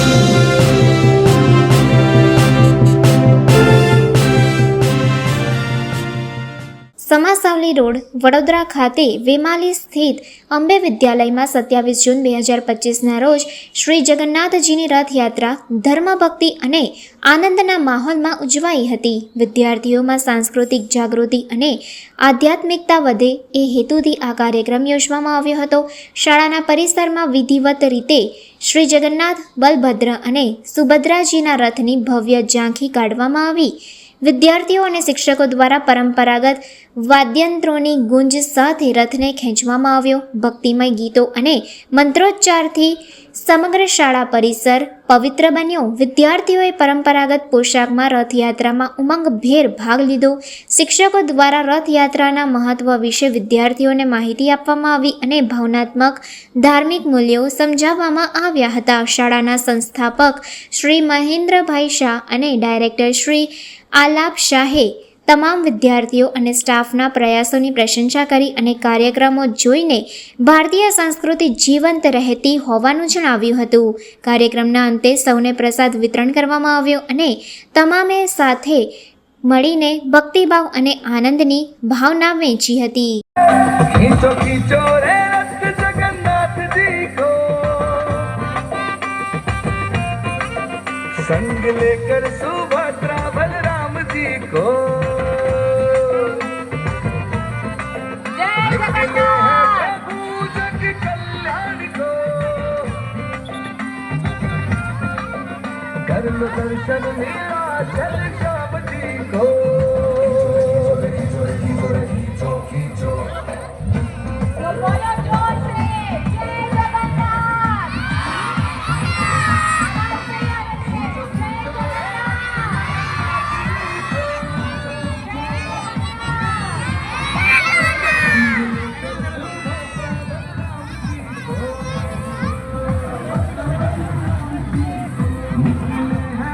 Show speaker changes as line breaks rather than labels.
Thank you. Samasavali road, Vadodara ખાતે વેમાલી સ્થિત અંબે વિદ્યાલયમાં સત્યાવીસ જૂન બે હજાર પચીસના રોજ શ્રી જગન્નાથજીની રથયાત્રા ધર્મભક્તિ અને આનંદના માહોલમાં ઉજવાઈ હતી. વિદ્યાર્થીઓમાં સાંસ્કૃતિક જાગૃતિ અને આધ્યાત્મિકતા વધે એ હેતુથી આ કાર્યક્રમ યોજવામાં આવ્યો હતો. શાળાના પરિસરમાં વિધિવત રીતે શ્રી જગન્નાથ, બલભદ્ર અને સુભદ્રાજીના રથની ભવ્ય ઝાંખી કાઢવામાં આવી. વિદ્યાર્થીઓ અને શિક્ષકો દ્વારા પરંપરાગત વાદ્યંત્રોની ગુંજ સાથે રથને ખેંચવામાં આવ્યો. ભક્તિમય ગીતો અને મંત્રોચ્ચારથી સમગ્ર શાળા પરિસર પવિત્ર બન્યો. વિદ્યાર્થીઓએ પરંપરાગત પોશાકમાં રથયાત્રામાં ઉમંગભેર ભાગ લીધો. શિક્ષકો દ્વારા રથયાત્રાના મહત્વ વિશે વિદ્યાર્થીઓને માહિતી આપવામાં આવી અને ભાવનાત્મક ધાર્મિક મૂલ્યો સમજાવવામાં આવ્યા હતા. શાળાના સંસ્થાપક શ્રી મહેન્દ્રભાઈ શાહ અને ડાયરેક્ટર શ્રી આલાપ શાહે તમામ વિદ્યાર્થીઓ અને સ્ટાફના પ્રયાસોની પ્રશંસા કરી અને કાર્યક્રમો જોઈને ભારતીય સંસ્કૃતિ જીવંત રહેતી હોવાનું જણાવ્યું હતું કાર્યક્રમના અંતે સૌને પ્રસાદ વિતરણ કરવામાં આવ્યો અને તમામે સાથે મળીને ભક્તિભાવ અને આનંદની ભાવના વહેંચી હતી
खींचो खींचो रे रथ जगन्नाथ जी को संग लेकर सुभद्रा बलराम जी को निकले हैं प्रभु जग कल्याण को कर लो दर्शन नीलाचल श्याम जी को